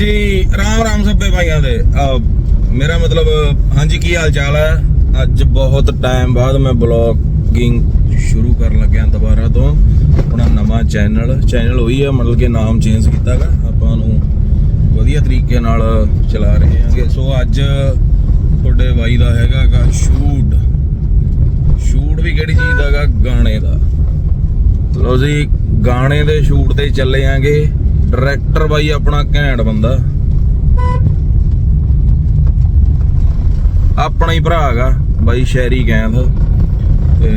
ਹਾਂਜੀ ਰਾਮ ਰਾਮ ਸੱਬੇ ਭਾਈਆਂ ਦੇ। ਮੇਰਾ ਮਤਲਬ, ਹਾਂਜੀ, ਕੀ ਹਾਲ ਚਾਲ ਹੈ? ਅੱਜ ਬਹੁਤ ਟਾਈਮ ਬਾਅਦ ਮੈਂ ਬਲੌਗਿੰਗ ਸ਼ੁਰੂ ਕਰਨ ਲੱਗਿਆ ਦੁਬਾਰਾ ਤੋਂ। ਆਪਣਾ ਨਵਾਂ ਚੈਨਲ ਚੈਨਲ ਉਹੀ ਹੈ, ਮਤਲਬ ਕਿ ਨਾਮ ਚੇਂਜ ਕੀਤਾਗਾ। ਆਪਾਂ ਨੂੰ ਵਧੀਆ ਤਰੀਕੇ ਨਾਲ ਚਲਾ ਰਹੇ ਹਾਂਗੇ। ਸੋ ਅੱਜ ਤੁਹਾਡੇ ਬਾਈ ਦਾ ਹੈਗਾਗਾ ਸ਼ੂਟ ਸ਼ੂਟ ਵੀ ਕਿਹੜੀ ਚੀਜ਼ ਦਾਗਾ ਗਾਣੇ ਦਾ। ਲੋ ਜੀ, ਗਾਣੇ ਦੇ ਸ਼ੂਟ ਤੇ ਚੱਲੇ ਆਂਗੇ। ਡਾਇਰੈਕਟਰ ਬਾਈ ਆਪਣਾ ਘੈਂਟ ਬੰਦਾ। ਆਪਣਾ ਹੀ ਭਰਾ ਹੈਗਾ, ਬਾਈ ਸ਼ੈਰੀ ਗੈਂਦ ਤੇ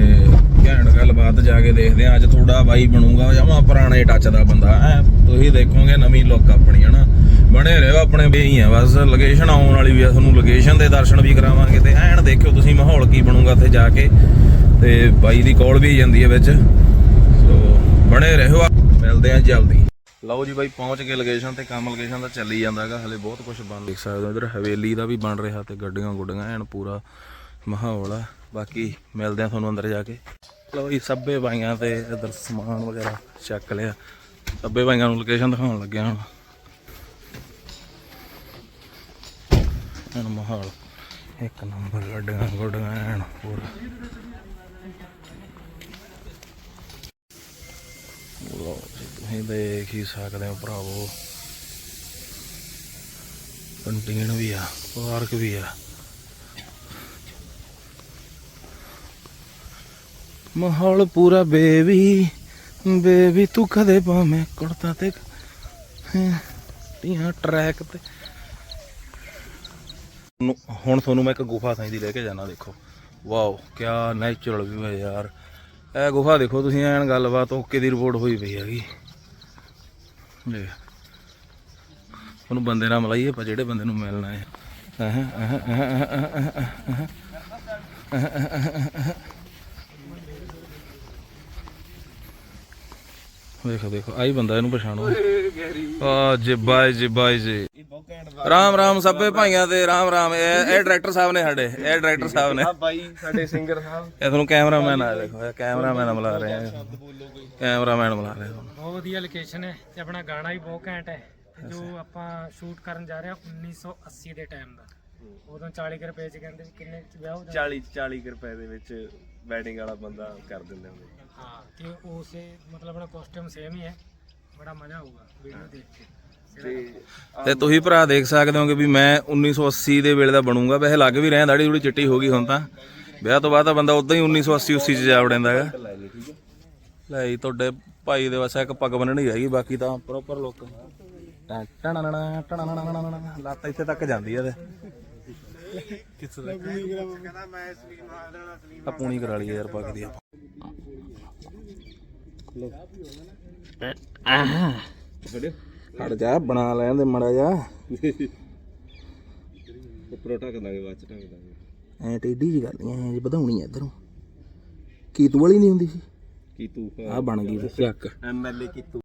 ਘੈਂਟ ਗੱਲਬਾਤ ਜਾ ਕੇ ਦੇਖਦੇ ਆ, ਅੱਜ ਥੋੜਾ ਬਾਈ ਬਣੂਗਾ, ਜਮਾ ਪੁਰਾਣੇ ਟੱਚ ਦਾ ਬੰਦਾ। ਐ ਤੁਸੀਂ ਦੇਖੋਗੇ ਨਵੀਂ ਲੁੱਕ ਆਪਣੀ, ਹਨਾ? ਬਣੇ ਰਹੋ ਆਪਣੇ ਬਈ ਆ, ਬਸ ਲੋਕੇਸ਼ਨ ਆਉਣ ਵਾਲੀ ਵੀ ਆ, ਤੁਹਾਨੂੰ ਲੋਕੇਸ਼ਨ ਦੇ ਦਰਸ਼ਨ ਵੀ ਕਰਾਵਾਂਗੇ ਤੇ ਐਨ ਦੇਖਿਓ ਤੁਸੀਂ ਮਾਹੌਲ ਕੀ ਬਣੂਗਾ ਉੱਥੇ ਜਾ ਕੇ। ਤੇ ਬਾਈ ਦੀ ਕਾਲ ਵੀ ਜਾਂਦੀ ਹੈ ਵਿੱਚ। ਸੋ ਬਣੇ ਰਹੋ, ਮਿਲਦੇ ਆ ਜਲਦੀ। ਲਓ ਜੀ ਬਾਈ, ਪਹੁੰਚ ਕੇ ਲੋਕੇਸ਼ਨ ਤੇ, ਕੰਮ ਲੋਕੇਸ਼ਨ ਦਾ ਚੱਲੀ ਜਾਂਦਾਗਾ ਹਲੇ ਬਹੁਤ ਕੁਝ ਬਣ ਦੇਖ ਸਕਦੇ ਹੋ ਇਧਰ, ਹਵੇਲੀ ਦਾ ਵੀ ਬਣ ਰਿਹਾ ਤੇ ਗੱਡੀਆਂ ਗੁੱਡੀਆਂ, ਐਨ ਪੂਰਾ ਮਾਹੌਲ ਆ। ਬਾਕੀ ਮਿਲਦੇ ਆ ਤੁਹਾਨੂੰ ਅੰਦਰ ਜਾ ਕੇ। ਲਓ ਜੀ, ਸੱਬੇ ਬਾਈਆਂ ਤੇ ਇਧਰ ਸਮਾਨ ਵਗੈਰਾ ਚੱਕ ਲਿਆ। ਸੱਬੇ ਬਾਈਆਂ ਨੂੰ ਲੋਕੇਸ਼ਨ ਦਿਖਾਉਣ ਲੱਗਿਆ ਹੁਣ। ਐਨ ਮਾਹੌਲ, ਇੱਕ ਨੰਬਰ ਗੱਡੀਆਂ ਗੁੱਡੀਆਂ, ਐਨ ਪੂਰਾ। ਲਓ ਤੁਸੀਂ ਦੇਖ ਹੀ ਸਕਦੇ ਹੋ ਭਰਾਵੋ। ਕੰਟੀਨ ਵੀ ਆ, ਪਾਰਕ ਵੀ ਆ। ਮਾਹੌਲ ਪੂਰਾ ਬੇਬੀ ਬੇਬੀ ਤੂੰ ਕਦੇ ਪਾਵੇਂ ਕੁੜਤਾ ਤੇ ਤੀਆਂ ਟਰੈਕ ਤੇ। ਹੁਣ ਤੁਹਾਨੂੰ ਮੈਂ ਇੱਕ ਗੁਫਾ ਸਾਈ ਦੀ ਲੈ ਕੇ ਜਾਣਾ, ਦੇਖੋ। ਵਾਓ ਕੀ ਨੈਚੁਰਲ ਵਿਊ ਹੈ ਯਾਰ। ਇਹ ਗੁਫਾ ਦੇਖੋ, ਤੁਸੀਂ ਐਨ ਗੱਲਬਾਤ ਓਕੇ ਦੀ ਰਿਪੋਰਟ ਹੋਈ ਪਈ ਹੈਗੀ। ਉਹਨੂੰ ਬੰਦੇ ਨਾਲ ਮਿਲਾਈਏ ਆਪਾਂ ਜਿਹੜੇ ਬੰਦੇ ਨੂੰ ਮਿਲਣਾ ਹੈ ਦੇਖੋ ਦੇਖੋ ਆਈ ਬੰਦਾ ਇਹਨੂੰ ਪਛਾਣੋ। ਆ ਜੀ ਬਾਈ ਜੀ ਬਾਈ ਜੀ। ਰਾਮ ਰਾਮ ਸਭੇ ਭਾਈਆਂ ਤੇ ਰਾਮ ਰਾਮ ਇਹ ਇਹ ਡਾਇਰੈਕਟਰ ਸਾਹਿਬ ਨੇ ਸਾਡੇ ਇਹ ਡਾਇਰੈਕਟਰ ਸਾਹਿਬ ਨੇ। ਬਾਈ ਸਾਡੇ ਸਿੰਗਰ ਸਾਹਿਬ। ਇਹ ਤੁਹਾਨੂੰ ਕੈਮਰਾਮੈਨ ਆ ਦੇਖੋ ਇਹ ਕੈਮਰਾਮੈਨ ਮਿਲਾ ਰਹੇ ਆ। ਕੈਮਰਾਮੈਨ ਮਿਲਾ ਰਹੇ ਆ। ਤੁਹਾਨੂੰ। ਬਹੁਤ ਵਧੀਆ ਲੋਕੇਸ਼ਨ ਹੈ ਤੇ ਆਪਣਾ ਗਾਣਾ ਵੀ ਬਹੁਤ ਘੈਂਟ ਹੈ। ਤੇ ਜੋ ਆਪਾਂ ਸ਼ੂਟ ਕਰਨ ਜਾ ਰਹੇ ਹਾਂ 1980 ਦੇ ਟਾਈਮ ਦਾ। ਉਦੋਂ 40 ਕੁ ਰੁਪਏ ਚ ਕਹਿੰਦੇ ਸੀ ਕਿੰਨੇ ਚ ਵਿਆਹ ਹੋ ਜਾਂਦਾ 40 40 ਰੁਪਏ ਦੇ ਵਿੱਚ ਵੈਡਿੰਗ ਵਾਲਾ ਬੰਦਾ ਕਰ ਦਿੰਦੇ ਹੁੰਦੇ। ਹਾਂ। ਤੇ ਉਸੇ ਮਤਲਬ ਆਪਣਾ ਕਾਸਟਿਊਮ ਸੇਮ ਹੀ ਹੈ। ਬੜਾ ਮਜ਼ਾ ਆਊਗਾ ਵੀਡੀਓ ਦੇਖ ਕੇ। ਤੇ ਤੇ ਤੁਸੀਂ ਭਰਾ ਦੇਖ ਸਕਦੇ ਹੋਗੇ ਵੀ ਮੈਂ 1980 ਦੇ ਵੇਲੇ ਦਾ ਬਣੂੰਗਾ। ਵੈਸੇ ਲੱਗ ਵੀ ਰਿਹਾ ਦਾੜੀ ਥੋੜੀ ਚਿੱਟੀ ਹੋ ਗਈ ਹੁਣ ਤਾਂ। ਵਿਆਹ ਤੋਂ ਬਾਅਦ ਤਾਂ ਬੰਦਾ ਉਦਾਂ ਹੀ 1980 80 ਚ ਜਾ ਵੜਦਾ ਹੈਗਾ ਲੈ ਜੀ ਠੀਕ ਹੈ। ਲੈ ਜੀ ਤੁਹਾਡੇ ਭਾਈ ਦੇ ਵਸਾ ਇੱਕ ਪੱਗ ਬੰਨਣੀ ਹੈਗੀ ਬਾਕੀ ਤਾਂ ਪ੍ਰੋਪਰ ਲੁੱਕ ਲੱਤ ਇੱਥੇ ਤੱਕ ਜਾਂਦੀ ਆ ਤੇ। ਕਿੱਥੇ ਤੱਕ ਕਹਿੰਦਾ ਮੈਂ ਸਲੀਮ ਆ ਦੇਣਾ ਸਲੀਮ ਆ ਪੂਣੀ ਕਰਾ ਲਈ ਯਾਰ ਪੱਗ ਦੀ ਫੜਿਓ ਹਟ ਜਾ ਬਣਾ ਲੈਣ ਦੇ ਮੜਾ ਜਾ ਉੱਪਰੋਂ ਢੱਕ ਦਾਂਗੇ ਬਾਅਦ ਚ ਢੱਕ ਦਾਂਗੇ ਐ ਟੇਢੀ ਜੀ ਕਰਦੀਆਂ ਐ ਵਧਾਉਣੀ ਐ ਇਧਰੋਂ। ਕੀ ਤੂੰ ਵਾਲੀ ਨਹੀਂ ਹੁੰਦੀ ਸੀ? ਕੀ ਤੂੰ ਆ ਬਣ ਗਈ ਚੱਕ। ਐਮਐਲਏ ਕੀ ਤੂੰ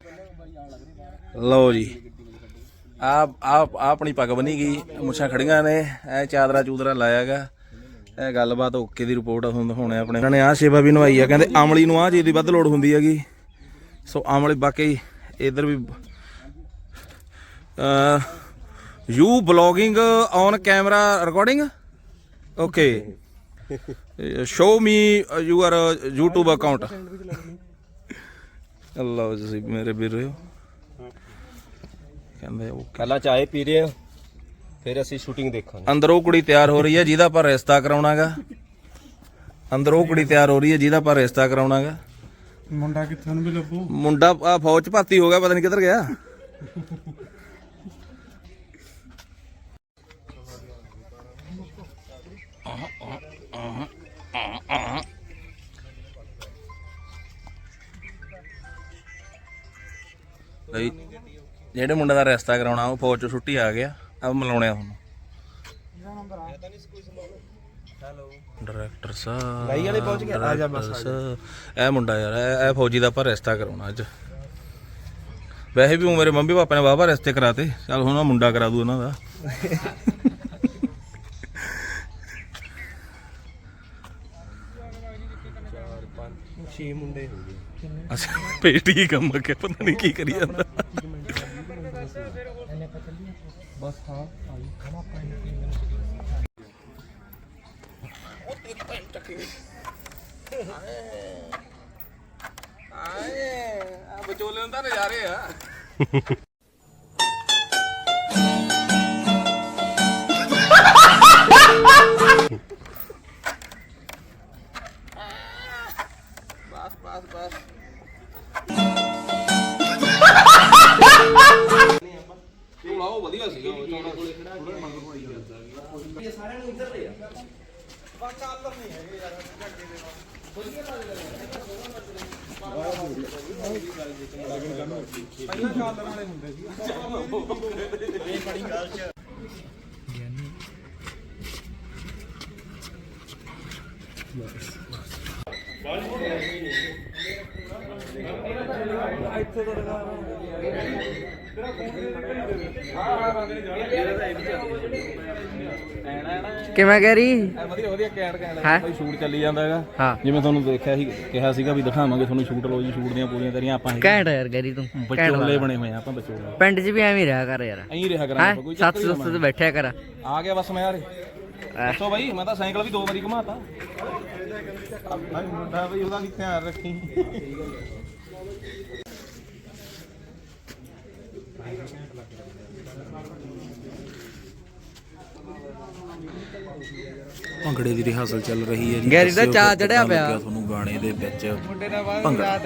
ਲਓ ਜੀ ਆ ਆ ਆਪਣੀ ਪੱਗ ਬਣੀ ਗਈ ਮੁੱਛਾਂ ਖੜੀਆਂ ਨੇ ਐ ਚਾਦਰਾ ਚੂਦਰਾ ਲਾਇਆਗਾ ਇਹ ਗੱਲਬਾਤ ਓਕੇ ਦੀ ਰਿਪੋਰਟ ਆ ਤੁਹਾਨੂੰ ਦਿਖਾਉਣੇ ਆਪਣੇ। ਇਹਨਾਂ ਨੇ ਆ ਸੇਵਾ ਵੀ ਨਵਾਈ ਆ ਕਹਿੰਦੇ ਆਮਲੀ ਨੂੰ ਆ ਚੀਜ਼ ਦੀ ਵੱਧ ਲੋੜ ਹੁੰਦੀ ਹੈਗੀ। ਸੋ ਆਮਲੀ ਬਾਕੀ ਇਧਰ ਵੀ you blogging on camera recording okay show me your YouTube account ਅੱਲਾਹ ਤੁਸੀਂ ਮੇਰੇ ਵੀਰ। ਹੋ ਕਹਿੰਦੇ ਉਹ ਪਹਿਲਾਂ ਚਾਏ ਪੀ ਰਹੇ ਫਿਰ ਅਸੀਂ ਸ਼ੂਟਿੰਗ ਦੇਖਾਂਗੇ। ਅੰਦਰ ਉਹ ਕੁੜੀ ਤਿਆਰ ਹੋ ਰਹੀ ਹੈ ਜਿਹਦਾ ਆਪਾਂ ਰਿਸ਼ਤਾ ਕਰਾਉਣਾਗਾ। ਅੰਦਰ ਉਹ ਕੁੜੀ ਤਿਆਰ ਹੋ ਰਹੀ ਹੈ ਜਿਹਦਾ ਆਪਾਂ ਰਿਸ਼ਤਾ ਕਰਾਉਣਾਗਾ। ਮੁੰਡਾ ਕਿੱਥੋਂ ਨੂੰ ਵੀ ਲੱਭੂ? ਮੁੰਡਾ ਆ ਫੌਜ ਚ ਭਰਤੀ ਹੋ ਗਿਆ, ਪਤਾ ਨਹੀਂ ਕਿੱਧਰ ਗਿਆ। ਲਈ ਜਿਹੜੇ ਮੁੰਡੇ ਦਾ ਰਿਸ਼ਤਾ ਕਰਾਉਣਾ, ਉਹ ਫੌਜ ਚੋਂ ਛੁੱਟੀ ਆ ਗਿਆ ਆ ਮਿਲਾਉਣੇ ਆ ਤੁਹਾਨੂੰ। ਡਾਇਰੈਕਟਰ ਸਾਹਿਬ ਨਹੀਂ ਵਾਲੇ ਪਹੁੰਚ ਗਿਆ ਆ ਜਾ ਬਸ ਇਹ ਮੁੰਡਾ ਯਾਰ ਇਹ ਇਹ ਫੌਜੀ ਦਾ ਆਪਾਂ ਰਿਸ਼ਤਾ ਕਰਾਉਣਾ ਅੱਜ। ਵੈਸੇ ਵੀ ਉਹ ਮੇਰੇ ਮੰਮੀ ਪਾਪਾ ਨੇ ਵਾਵਾ ਰਿਸ਼ਤੇ ਕਰਾਤੇ। ਚੱਲ ਹੁਣ ਉਹ ਮੁੰਡਾ ਕਰਾ ਦੂ ਇਹਨਾਂ ਦਾ। ਛੇ ਮੁੰਡੇ ਹੋ ਗਏ। ਅੱਛਾ ਪੇਟੀ ਕੰਮ ਕੇ ਪਤਾ ਨਹੀਂ ਕੀ ਕਰੀ ਜਾਂਦਾ। ਬਸ ਹਾਂ। ਆਏ ਆ ਵਿਚੋਲੇ ਨੂੰ ਤਾਂ ਨਜ਼ਾਰੇ ਆ। ਬਸ ਬਸ ਬਸ। ਤੂੰ ਲਾਓ ਵਧੀਆ ਸੀਗਾ ਉਹ ਚੌੜਾ ਕੋਲੇ। ਖੜਾ ਕੇ ਸਾਰਿਆਂ ਨੂੰ ਇੱਧਰ ਲੈ ਆ। ਬਸ ਚੱਲ ਨਹੀਂ ਹੈਗੇ ਯਾਰ ਘੱਟੇ ਦੇ ਨਾਲ ਪਹਿਲਾਂ ਕਾਲਰ ਵਾਲੇ ਹੁੰਦੇ ਸੀ ਕਿਵੇਂ ਕਹਿ ਰਹੀ? ਵਧੀਆ ਵਧੀਆ ਕੈਂਟ ਕੈਂਟ ਹੈਂ? ਬਈ ਸ਼ੂਟ ਚੱਲੀ ਜਾਂਦਾ ਹੈਗਾ। ਜਿਵੇਂ ਤੁਹਾਨੂੰ ਦੇਖਿਆ ਸੀ ਕਿਹਾ ਸੀਗਾ ਵੀ ਦਿਖਾਵਾਂਗੇ ਤੁਹਾਨੂੰ ਸ਼ੂਟ ਲੋ ਜੀ ਸ਼ੂਟ ਦੀਆਂ ਪੂਰੀਆਂ ਤੇਰੀਆਂ ਆਪਾਂ ਘੈਂਟ ਯਾਰ ਗੈਰੀ ਤੂੰ। ਲੱਗਦਾ। ਬਣੇ ਹੋਏ ਆ ਆਪਾਂ ਵਿਚੋਲੇ ਪਿੰਡ 'ਚ ਵੀ ਐਵੇਂ ਹੀ ਰਿਹਾ ਕਰ ਯਾਰ। ਐਂ ਰਿਹਾ ਕਰਾਂਗੇ ਕੋਈ ਸੱਤ ਸੁੱਤ ਤੇ ਬੈਠਿਆ ਕਰ। ਆ ਗਿਆ ਬਸ ਮੈਂ ਯਾਰ। ਦੱਸੋ ਬਾਈ ਮੈਂ ਤਾਂ ਸਾਈਕਲ ਵੀ ਦੋ ਵਾਰੀ ਘੁਮਾਤਾ। ਭਾਈ ਮੁੰਡਾ ਬਈ ਉਹਦਾ ਵੀ ਧਿਆਨ ਰੱਖੀ। ਭੰਗੜੇ ਦੀ ਰਿਹਾਸਲ ਚੱਲ ਰਹੀ ਹੈ ਜੀ। ਗੈਰੀ ਦਾ ਕਿੱਦਾਂ ਚੜਿਆ ਪਿਆ। ਤੁਹਾਨੂੰ ਗਾਣੇ ਦੇ ਵਿੱਚ ਭੰਗੜਾ?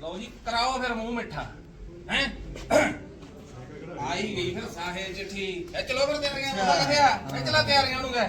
ਲਓ ਜੀ ਕਰਾਓ ਫਿਰ ਮੂੰਹ ਮਿੱਠਾ ਹੈ? ਆਈ ਗਈ ਫਿਰ ਸਾਹੇ ਚਿੱਠੀ। ਇਹ ਚਲੋ ਫਿਰ ਤਿਆਰੀਆਂ ਨੂੰ ਆ ਇਹ ਚਲਾ ਤਿਆਰੀਆਂ ਨੂੰ ਗਏ।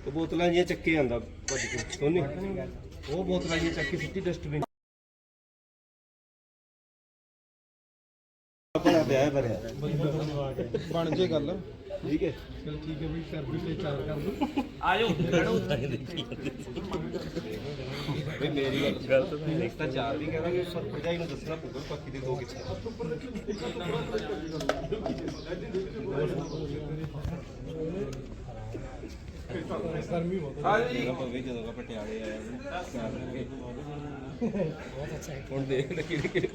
ਉਹ ਬੋਤਲਾਂ ਜੀਆਂ ਚੱਕੇ ਆਂਦਾ ਭੱਜ ਕੇ ਸੋਨੀ? ਉਹ ਬੋਤਲਾਂ ਜੀਆਂ ਚੱਕ ਸਿੱਟੀ ਡਸਟਬਿਨ ਆਪਣਾ ਪਿਆ ਹੈ ਭਰਿਆ ਬਣ ਜੇ ਗੱਲ। ਠੀਕ ਹੈ। ਵੀ ਮੇਰੀ ਗੱਲ ਗਲਤ ਨਹੀਂ। ਇੱਕ ਤਾਂ ਚਾਰ ਵੀ ਕਹਿੰਦਾ ਕਿ ਸਰ ਭਰਜਾਈ ਨੂੰ ਦੱਸਣਾ ਪਊਗਾ ਬਾਕੀ ਦੇ ਦੋ ਕਿੱਥੇ ਹਾਂਜੀ। ਆਪਾਂ ਵੀ ਜਦੋਂ ਆਪਾਂ ਪਟਿਆਲੇ ਆਏ ਹੁਣ ਦੇਖ ਲੈ ਕਿਹੜੇ ਕਿਹੜੇ।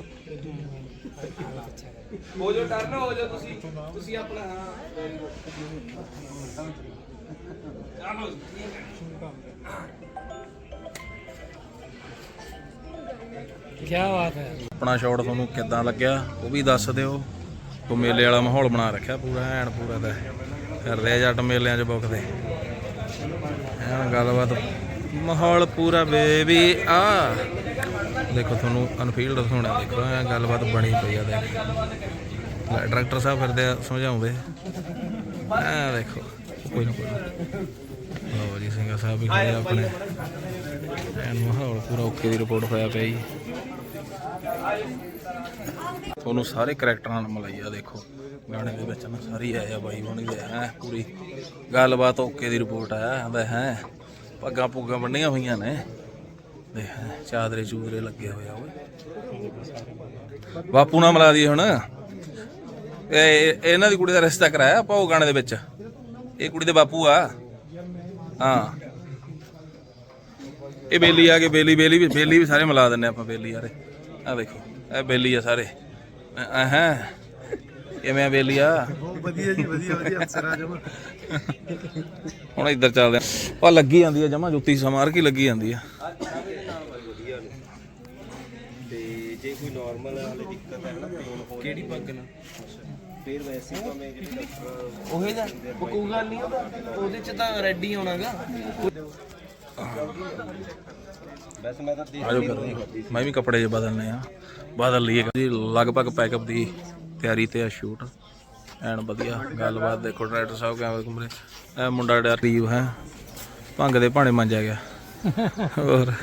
ਹੋ ਜੋ ਟਰਨ ਹੋ ਜੋ ਤੁਸੀਂ। ਤੁਸੀਂ ਆਪਣਾ ਹਾਂ। ਚਲੋ ਕੀ ਬਾਤ ਹੈ। ਆਪਣਾ ਸ਼ਾਟ ਤੁਹਾਨੂੰ ਕਿੱਦਾਂ ਲੱਗਿਆ, ਉਹ ਵੀ ਦੱਸ ਦਿਓ। ਉਹ ਮੇਲੇ ਵਾਲਾ ਮਾਹੌਲ ਬਣਾ ਰੱਖਿਆ ਪੂਰਾ, ਐਨ ਪੂਰਾ ਦਾ ਫਿਰਦੇ ਆ ਜੱਟ ਮੇਲਿਆਂ 'ਚ ਬੁੱਕਦੇ। ਐਨ ਗੱਲਬਾਤ। ਮਾਹੌਲ ਪੂਰਾ ਬੇਬੀ, ਆ। ਦੇਖੋ ਤੁਹਾਨੂੰ ਅਨਫੀਲਡ ਦਿਖਾਉਣਾ, ਦੇਖੋ, ਐ ਗੱਲਬਾਤ ਬਣੀ ਪਈ ਆ, ਦੇਖ। ਲੈ, ਡਾਇਰੈਕਟਰ ਸਾਹਿਬ ਫਿਰਦੇ ਆ, ਸਮਝਾਉਂਦੇ। ਐ ਦੇਖੋ, ਕੋਈ ਨਾ, ਕੋਈ ਸਿੰਘਾ ਸਾਹਿਬ ਵੀ ਖੜੇ ਆ ਆਪਣੇ। ਐਨ ਮਾਹੌਲ ਪੂਰਾ ਓਕੇ ਦੀ ਰਿਪੋਰਟ ਹੋਇਆ ਪਿਆ ਜੀ। ਤੁਹਾਨੂੰ ਸਾਰੇ ਕਰੈਕਟਰਾਂ ਨਾਲ ਮਿਲਾਈ ਆ, ਦੇਖੋ। ਗਾਣੇ ਦੇ ਵਿੱਚ ਨਾ ਸਾਰੀ ਆਇਆ ਬਾਈ ਬਣ ਗਏ ਹੈ ਪੂਰੀ। ਗੱਲਬਾਤ ਓਕੇ ਦੀ ਰਿਪੋਰਟ ਆਇਆ ਆਂਦਾ ਹੈ ਪੱਗਾਂ ਪੁੱਗਾਂ ਬੰਨੀਆਂ ਹੋਈਆਂ ਨੇ। ਦੇਖ ਚਾਦਰੇ ਚੂਦਰੇ ਲੱਗੇ ਹੋਏ ਆ, ਓਏ। ਬਾਪੂ ਨਾਲ ਮਿਲਾ ਦੀ ਹੁਣ। ਇਹ- ਇਹਨਾਂ ਦੀ ਕੁੜੀ ਦਾ ਰਿਸ਼ਤਾ ਕਰਾਇਆ ਆਪਾਂ ਉਹ ਗਾਣੇ ਦੇ ਵਿੱਚ। ਇਹ ਕੁੜੀ ਦੇ ਬਾਪੂ ਆ। ਹਾਂ। ਇਹ ਬੇਲੀ ਆ ਕੇ ਬੇਲੀ ਬੇਲੀ ਵੀ ਬੇਲੀ ਵੀ ਸਾਰੇ ਮਿਲਾ ਦਿੰਨੇ ਆਪਾਂ ਬੇਲੀ ਯਾਰੇ। ਆ ਦੇਖੋ ਇਹ ਬੇਲੀ ਆ ਸਾਰੇ। ਹਾਂ। ਕਿਵੇਂ ਆ ਬੇਲੀ ਆ? ਵਧੀਆ ਜੀ ਵਧੀਆ ਵਧੀਆ ਅਫਸਰਾਂ ਜਮਾ। ਹੁਣ ਇੱਧਰ ਚੱਲਦੇ ਆ ਉਹ ਲੱਗੀ ਜਾਂਦੀ ਆ ਜਮਾ ਜੁੱਤੀ ਸਮਾਰ ਕੇ ਲੱਗੀ ਜਾਂਦੀ ਆ। ਤੇ ਜੇ ਕੋਈ ਨਾਰਮਲ ਹਾਲੇ ਦਿੱਕਤ ਹੈ ਨਾ ਕਿਹੜੀ ਪੱਗ ਨਾਲ? ਫਿਰ ਵੈਸੇ ਭਾਵੇਂ ਜਿਹੜੀ ਡਾਕਟਰ ਉਹੇ ਦਾ ਕੋਈ ਗੱਲ ਨਹੀਂ ਉਹਦਾ ਉਹਦੇ ਚ ਤਾਂ ਰੈਡੀ ਹੋਣਾਗਾ ਵੈਸੇ ਮੈਂ ਤਾਂ ਦੇਖ ਮੈਂ ਵੀ ਕੱਪੜੇ ਜੇ ਬਦਲਨੇ ਆ ਬਦਲ ਲਈਏ। ਜੀ ਲਗਭਗ ਪੈਕਅਪ ਦੀ ਤਿਆਰੀ ਤੇ ਆ ਸ਼ੂਟ ਐਨ ਵਧੀਆ ਗੱਲਬਾਤ ਦੇਖੋ ਡਾਇਰੈਕਟਰ ਸਾਹਿਬ ਕਿਵੇਂ ਘੁੰਮਰੇ ਇਹ ਮੁੰਡਾ ਡਰੀਵ ਹੈ ਭੰਗ ਦੇ ਭਾਣੇ ਮੰਜਿਆ ਗਿਆ। ਹੋਰ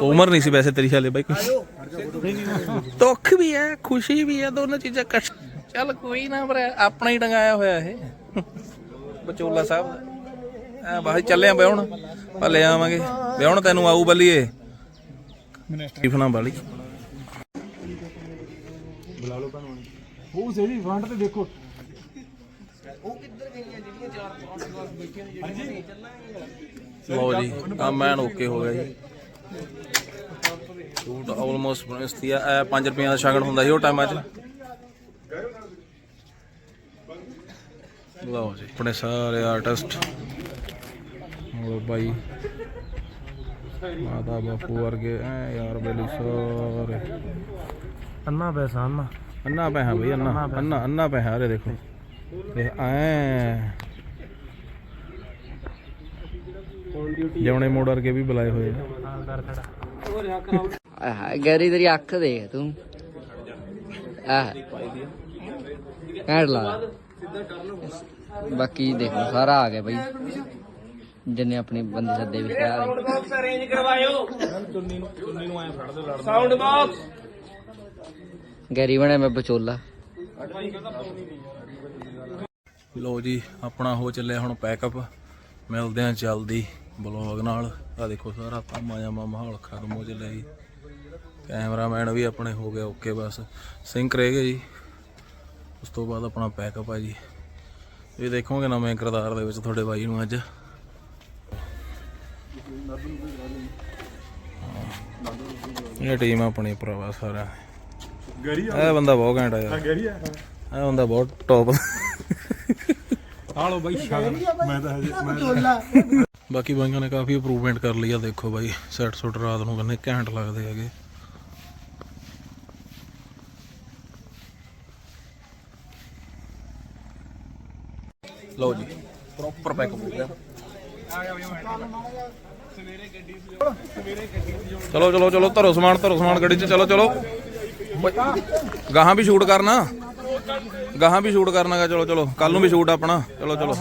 ਉਮਰ ਨਹੀਂ ਸੀ ਵੈਸੇ ਤੇਰੀ ਹਾਲੇ ਬਾਈ। ਕੋਈ ਦੁੱਖ ਵੀ ਹੈ ਖੁਸ਼ੀ ਵੀ ਹੈ ਦੋਨੋਂ ਚੀਜ਼ਾਂ ਇਕੱਠ ਚੱਲ ਕੋਈ ਨਾ ਪਰ ਆਪਣਾ ਹੀ ਟੰਗਾਇਆ ਹੋਇਆ ਇਹ। ਬਚੋਲਾ ਸਾਹਿਬ ਦਾ ਐ ਬਾਹਰ ਚੱਲੇ ਆ ਵਿਆਹਣ। ਭਲੇ ਆਵਾਂਗੇ। ਵਿਆਹਣ ਤੈਨੂੰ ਆਊ ਬੱਲੀਏ। ਟਿਫਨਾ ਵਾਲੀ। ਉਹ ਸਹੀ ਫਰੰਟ ਤੇ ਦੇਖੋ। ਲਓ ਜੀ ਕੰਮ ਐਨ ਓਕੇ ਹੋ ਗਿਆ ਜੀ। ਸ਼ੂਟ ਆਲਮੋਸਟ ਫਿਨਿਸ਼ ਥੀ ਆ 5 ਰੁਪਈਆਂ ਦਾ ਸ਼ਗਨ ਹੁੰਦਾ ਸੀ ਉਹ ਟਾਈਮਾਂ 'ਚ। ਲਓ ਜੀ ਆਪਣੇ ਸਾਰੇ ਆਰਟਿਸਟ ਹੋਰ ਬਾਈ। ਮਾਤਾ ਬਾਪੂ ਵਰਗੇ ਐ ਯਾਰ ਬੇਲੀ ਸਾਰੇ। ਅੰਨਾ ਪੈਸਾ ਅੰਨਾ। ਅੰਨਾ ਪੈਸਾ ਬਈ ਅੰਨਾ। ਅੰਨਾ ਅੰਨਾ ਪੈਸਾ ਰੇ ਦੇਖੋ। ਤੇ ਐ। ਜਵਣੇ ਮੋੜ ਵਰਗੇ ਵੀ ਬੁਲਾਏ ਹੋਏ ਆ। ਆਹ ਗੈਰੀ ਤੇਰੀ ਅੱਖ ਦੇਖ ਤੂੰ। ਆਹ। ਕਹਿ ਲਾ। ਬਾਕੀ ਦੇਖੋ ਸਾਰਾ ਆ ਗਿਆ ਬਈ। ਜਿੰਨੇ ਆਪਣੀ ਬੰਦੇ ਸੱਦੇ ਵੀ ਸਾਰੇ ਗੈਰੀ ਬਣਿਆ ਮੈਂ ਬਚੋਲਾ ਲੋ ਜੀ ਆਪਣਾ ਹੋ ਚੱਲਿਆ ਹੁਣ ਪੈਕਅਪ ਮਿਲਦੇ ਆ ਜਲਦੀ ਬਲੌਗ ਨਾਲ। ਆ ਦੇਖੋ ਸਾਰਾ ਤਾਮਾ ਜਾਮਾ ਮਾਹੌਲ ਖਤਮ ਹੋ ਚੱਲਿਆ ਜੀ। ਕੈਮਰਾਮੈਨ ਵੀ ਆਪਣੇ ਹੋ ਗਿਆ ਓਕੇ ਬਸ। ਸਿੰਕ ਰਹਿ ਗਏ ਜੀ। ਉਸ ਤੋਂ ਬਾਅਦ ਆਪਣਾ ਪੈਕਅਪ ਆ ਜੀ। ਇਹ ਦੇਖੋਗੇ ਨਵੇਂ ਕਿਰਦਾਰ ਦੇ ਵਿੱਚ ਤੁਹਾਡੇ ਬਾਈ ਨੂੰ ਅੱਜ। ਇਹ ਟੀਮ ਆਪਣੀ ਭਰਾਵਾ ਸਾਰਾ। ਗਰੀ ਇਹ ਬੰਦਾ ਬਹੁਤ ਘੈਂਟ ਆ ਯਾਰ। ਗਰੀ ਆ। ਇਹ ਬੰਦਾ ਬਹੁਤ ਟੌਪ ਆ ਲੋ ਬਾਈ ਸ਼ਗਨ ਮੈਂ ਤਾਂ ਹਜੇ ਮੈਂ ਬਾਕੀ ਬਾਈਆਂ ਨੇ ਕਾਫੀ ਇੰਪਰੂਵਮੈਂਟ ਕਰ ਲਈ ਆ ਦੇਖੋ ਬਾਈ। ਸੈਟ ਸੁੱਟ ਰਾਤ ਨੂੰ ਕਹਿੰਦੇ ਘੈਂਟ ਲੱਗਦੇ ਹੈਗੇ। ਲਓ ਜੀ ਪ੍ਰੋਪਰ ਪੈਕਅਪ ਹੋ ਗਿਆ। ਚਲੋ ਚਲੋ ਚਲੋ, ਧਰੋ ਸਮਾਨ ਧਰੋ ਸਮਾਨ ਗੱਡੀ 'ਚ, ਚਲੋ ਚਲੋ। ਗਾਹਾਂ ਵੀ ਸ਼ੂਟ ਕਰਨਾ। ਗਾਹਾਂ ਵੀ ਸ਼ੂਟ ਕਰਨਾਗਾ, ਚਲੋ ਚਲੋ। ਕੱਲ ਨੂੰ ਵੀ ਸ਼ੂਟ ਆਪਣਾ। ਚਲੋ ਚਲੋ।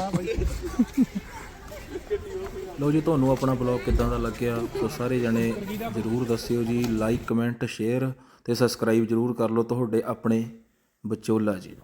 ਲਓ ਜੀ, ਤੁਹਾਨੂੰ ਆਪਣਾ ਬਲੌਗ ਕਿੱਦਾਂ ਦਾ ਲੱਗਿਆ ਸੋ ਸਾਰੇ ਜਣੇ ਜਰੂਰ ਦੱਸਿਓ ਜੀ। ਲਾਈਕ ਕਮੈਂਟ ਸ਼ੇਅਰ ਤੇ ਸਬਸਕ੍ਰਾਈਬ ਜਰੂਰ ਕਰ ਲਓ। ਤੁਹਾਡੇ ਆਪਣੇ ਬਚੋਲਾ ਜੀ